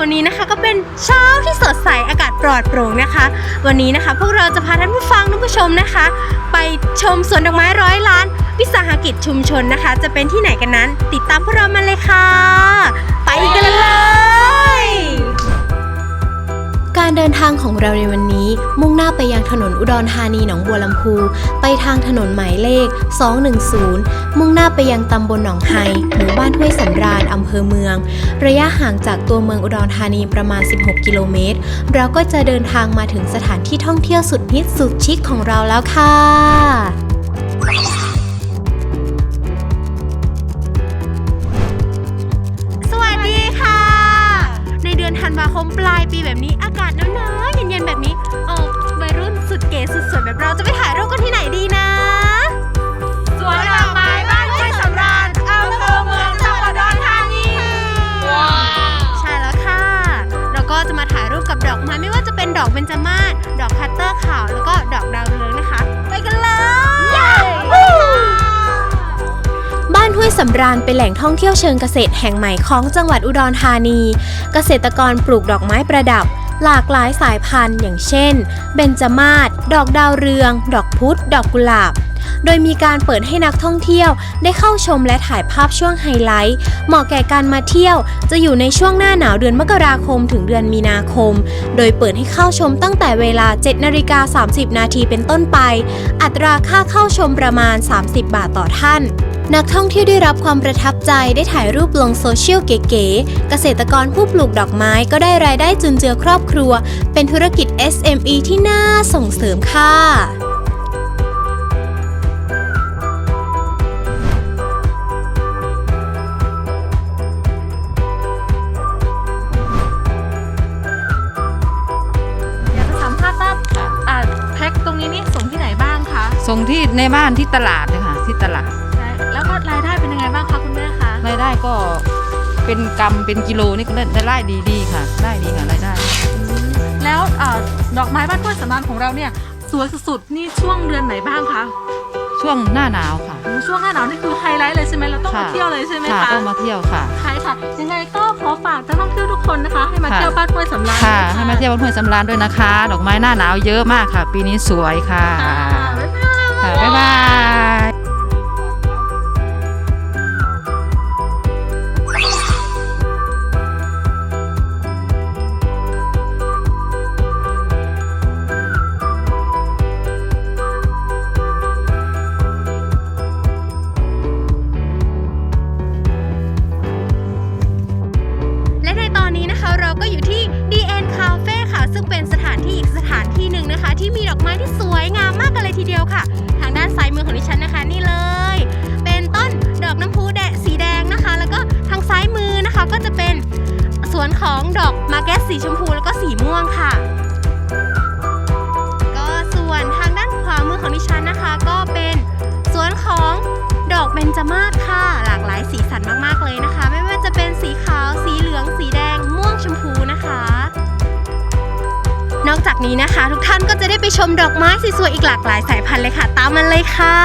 วันนี้นะคะก็เป็นเช้าที่สดใสอากาศปลอดโปร่งนะคะ วันนี้นะคะ พวกเราจะพาท่านผู้ฟังท่านผู้ชมนะคะ ไปชมสวนดอกไม้ร้อยล้าน วิสาหกิจชุมชนนะคะ จะเป็นที่ไหนกันนั้น ติดตามพวกเรามาเลยค่ะ ไปกันเลย การเดินทางของเราในวันนี้ มุ่งหน้าไปยังถนนอุดรธานีหนองบัวลำพู ไปทางถนนหมายเลข 210 มุ่งหน้าไปยังตำบลหนองไฮหมู่บ้านห้วยสำราญอำเภอเมือง ระยะห่างจากตัวเมืองอุดรธานีประมาณ 16 กิโลเมตร เราก็จะเดินทางมาถึงสถานที่ท่องเที่ยวสุดฮิตสุดชิคของเราแล้วค่ะ มาคมปลายปีแบบนี้อากาศหนาวๆเย็นๆแบบนี้ สำราญเป็นแหล่งท่องเที่ยวเชิงเกษตรแห่งใหม่ของจังหวัดอุดรธานี เกษตรกรปลูกดอกไม้ประดับ หลากหลายสายพันธุ์อย่างเช่น เบญจมาศดอกดาวเรือง ดอกพุธ ดอกกุหลาบ โดยมีการเปิดให้นักท่องเที่ยวได้เข้าชมและถ่ายภาพช่วงไฮไลท์ เหมาะแก่การมาเที่ยว จะอยู่ในช่วงหน้าหนาวเดือนมกราคมถึงเดือนมีนาคม โดยเปิดให้เข้าชมตั้งแต่เวลา7นาฬิกา30 นาทีเป็นต้นไป อัตราค่าเข้าชมประมาณ 30 บาทต่อท่าน นักท่องเที่ยวได้รับความประทับใจได้ถ่ายรูปลงโซเชียลเก๋ๆ เกษตรกรผู้ปลูกดอกไม้ก็ได้รายได้จุนเจือครอบครัว เป็นธุรกิจ SME ที่น่าส่งเสริมค่ะอยากจะสัมภาษณ์ว่าอ่าแพ็คตรงนี้นี่ส่งที่ไหนบ้างคะ ส่งที่ในบ้านที่ตลาดเลยค่ะที่ตลาด แล้วก็รายได้เป็นยังไงบ้างคะคุณแม่คะรายได้ก็เป็นกรัมเป็นกิโลนี่ก็ได้ได้ดีดีค่ะ ได้ดีค่ะรายได้ แล้วอ่าดอกไม้บ้านห้วยสำราญของเราเนี่ยสวยสุดๆนี่ช่วงเดือนไหนบ้างคะช่วงหน้าหนาวค่ะโอ้ช่วงหน้าหนาวนี่คือไฮไลท์เลยใช่ไหมเราต้องมาค่ะ เที่ยวเลยใช่ไหมค่ะคะต้องมาเที่ยวค่ะ ใช่ค่ะ ยังไงก็ขอฝากนักท่องเที่ยวทุกคนนะคะ ให้มาค่ะ เที่ยวบ้านห้วยสำราญค่ะนให้มาเที่ยวบ้านห้วยสำราญด้วยนะคะ ดอกไม้หน้าหนาวเยอะมากค่ะ ปีนี้สวยค่ะค่ะบ๊ายบาย ค่ะบ๊ายบาย ดอกเบญจมาศค่ะ หลากหลายสีสันมากๆเลยนะคะ ไม่ว่าจะเป็นสีขาว สีเหลือง สีแดง ม่วงชมพูนะคะ นอกจากนี้นะคะ ทุกท่านก็จะได้ไปชมดอกไม้สวยๆอีกหลากหลายสายพันธุ์เลยค่ะ ตามมันเลยค่ะ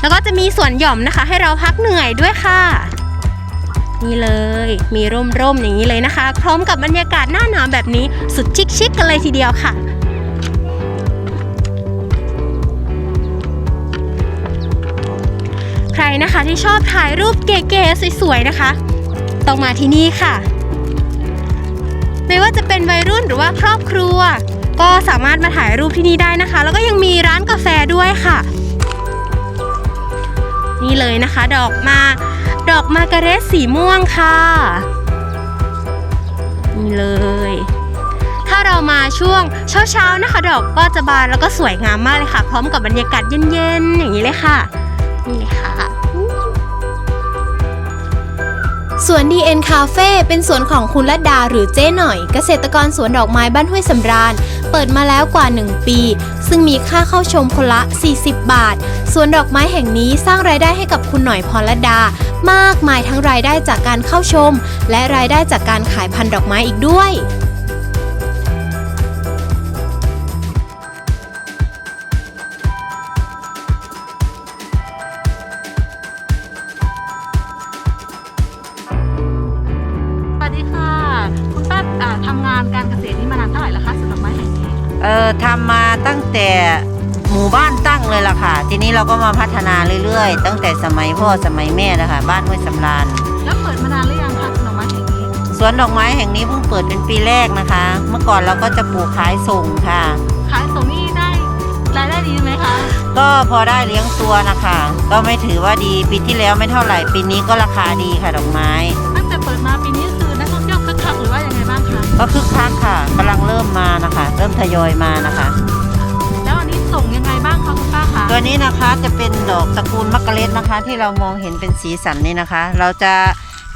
แล้วก็จะมีสวนหย่อมนะคะ ให้เราพักเหนื่อยด้วยค่ะ นี่เลย มีร่มๆอย่างนี้เลยนะคะ พร้อมกับบรรยากาศหน้าหนาวแบบนี้สุดชิคๆกันเลยทีเดียวค่ะใครนะคะที่ชอบถ่ายรูปเก๋ๆสวยๆนะคะ ต้องมาที่นี่ค่ะ ไม่ว่าจะเป็นวัยรุ่นหรือว่าครอบครัว ก็สามารถมาถ่ายรูปที่นี่ได้นะคะ แล้วก็ยังมีร้านกาแฟด้วยค่ะ นี่เลยนะคะ ดอกมา ดอกมาการเรสสีม่วงค่ะ นี่เลย ถ้าเรามาช่วงเช้าๆนะคะ ดอกก็จะบานแล้วก็สวยงามมากเลยค่ะ พร้อมกับบรรยากาศเย็นๆอย่างนี้เลยค่ะ นี่เลยค่ะ วน DN Cafe เป็นสวนของคุณลัดดาหรือเจ๊หน่อย เกษตรกรสวนดอกไม้บ้านห้วยสำราญ เปิดมาแล้วกว่า 1 ปี ซึ่งมีค่าเข้าชมคนละ 40 บาท สวนดอกไม้แห่งนี้สร้างรายได้ให้กับคุณหน่อยพรลัดดา มากมายทั้งรายได้จากการเข้าชม และรายได้จากการขายพันธุ์ดอกไม้อีกด้วย เอ่อทำมาตั้งแต่หมู่บ้านตั้งเลยล่ะค่ะ ทีนี้เราก็มาพัฒนาเรื่อยๆ ตั้งแต่สมัยพ่อสมัยแม่แล้วค่ะบ้านห้วยสำราญแล้วเปิดมานานหรือยังคะสวนดอกไม้แห่งนี้สวนดอกไม้แห่งนี้เพิ่งเปิดเป็นปีแรกนะคะ เมื่อก่อนเราก็จะปลูกขายส่งค่ะ ขายส่งนี่ได้รายได้ดีไหมคะก็พอได้เลี้ยงตัวนะคะ ก็ไม่ถือว่าดีปีที่แล้วไม่เท่าไหร่ปีนี้ก็ราคาดีค่ะดอกไม้ ตั้งแต่เปิดมาปีนี้ ก็คึกคักค่ะกำลังเริ่มมานะคะ เริ่มทยอยมานะคะ แล้วอันนี้ส่งยังไงบ้างคะคุณป้าคะตัวนี้นะคะจะเป็นดอกตระกูลมักกะเล็ดนะคะ ที่เรามองเห็นเป็นสีสันนี่นะคะ เราจะ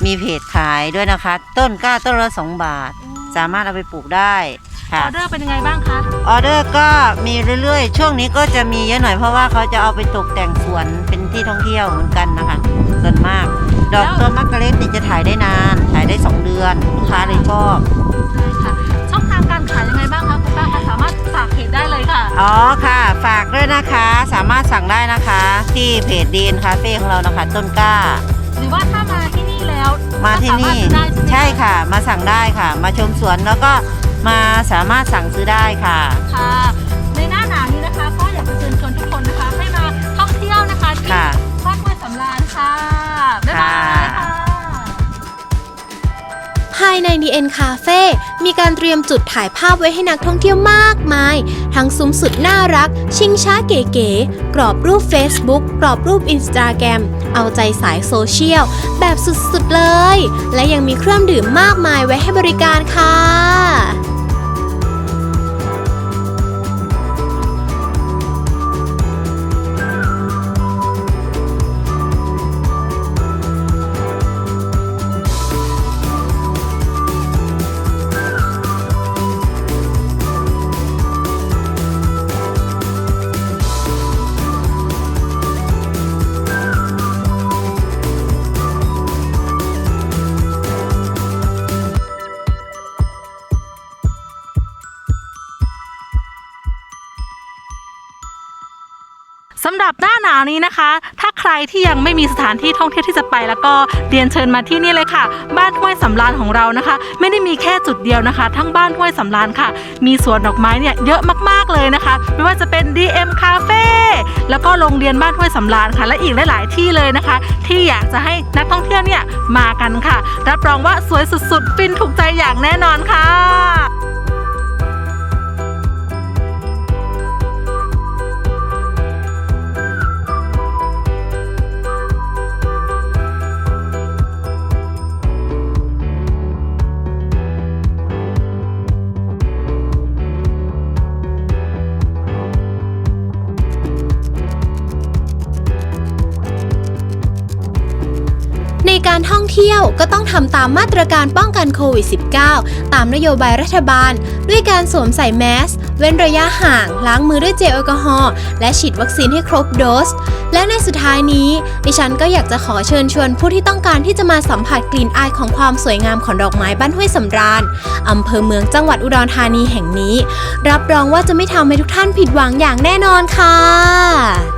มีเพจขายด้วยนะคะ ต้นกล้าต้นละสองบาท สามารถเอาไปปลูกได้อค่ะ อเดอร์เป็นยังไงบ้างคะออเดอร์ก็มีเรื่อยๆ ช่วงนี้ก็จะมีเยอะหน่อยเพราะว่าเขาจะเอาไปตกแต่งสวนเป็นที่ท่องเที่ยวเหมือนกันนะคะ ส่วนมาก ดอกตัวมักกะเล็ดนี่จะถ่ายได้นาน ถ่ายได้ 2 เดือนลูกค้าเลยชอบ ใช่ค่ะ ช่องทางการขายยังไงบ้างคะคุณป้าคะสามารถฝากเพจได้เลยค่ะ อ๋อค่ะ ฝากด้วยนะคะ สามารถสั่งได้นะคะ ที่เพจดีนคาเฟ่ของเรานะคะ ต้นกล้า หรือว่าถ้ามาที่นี่แล้วมาที่นี่ก็สามารถซื้อได้ใช่ไหมใช่ค่ะ มาสั่งได้ค่ะ มาชมสวนแล้วก็มาสามารถสั่งซื้อได้ค่ะ ค่ะายใน DN Cafe มีการเตรียมจุดถ่ายภาพไว้ให้นักท่องเที่ยวมากมาย ทั้งซุ้มสุดน่ารัก ชิงช้าเก๋ๆ กรอบรูป Facebook กรอบรูป Instagram เอาใจสายโซเชียล แบบสุดๆเลย และยังมีเครื่องดื่มมากมายไว้ให้บริการค่ะ สำหรับหน้าหนาวนี้นะคะ ถ้าใครที่ยังไม่มีสถานที่ท่องเที่ยวที่จะไป แล้วก็เรียนเชิญมาที่นี่เลยค่ะ บ้านห้วยสำราญของเรานะคะ ไม่ได้มีแค่จุดเดียวนะคะ ทั้งบ้านห้วยสำราญค่ะ มีสวนดอกไม้เนี่ยเยอะมากๆเลยนะคะ ไม่ว่าจะเป็น DM Cafe แล้วก็โรงเรียนบ้านห้วยสำราญค่ะ และอีกหลาย ๆ ที่เลยนะคะ ที่อยากจะให้นักท่องเที่ยวเนี่ยมากันค่ะ รับรองว่าสวยสุดๆ ฟินถูกใจอย่างแน่นอนค่ะ การท่องเที่ยวก็ต้องทำตามมาตรการป้องกันโควิด -19 ตามนโยบายรัฐบาล ด้วยการสวมใส่แมส เว้นระยะห่าง ล้างมือด้วยเจลแอลกอฮอล์และฉีดวัคซีนให้ครบโดส และในสุดท้ายนี้ ดิฉันก็อยากจะขอเชิญชวนผู้ที่ต้องการที่จะมาสัมผัสกลิ่นอายของความสวยงามของดอกไม้บ้านห้วยสำราญอำเภอเมืองจังหวัดอุดรธานีแห่งนี้ รับรองว่าจะไม่ทำให้ทุกท่านผิดหวังอย่างแน่นอนค่ะ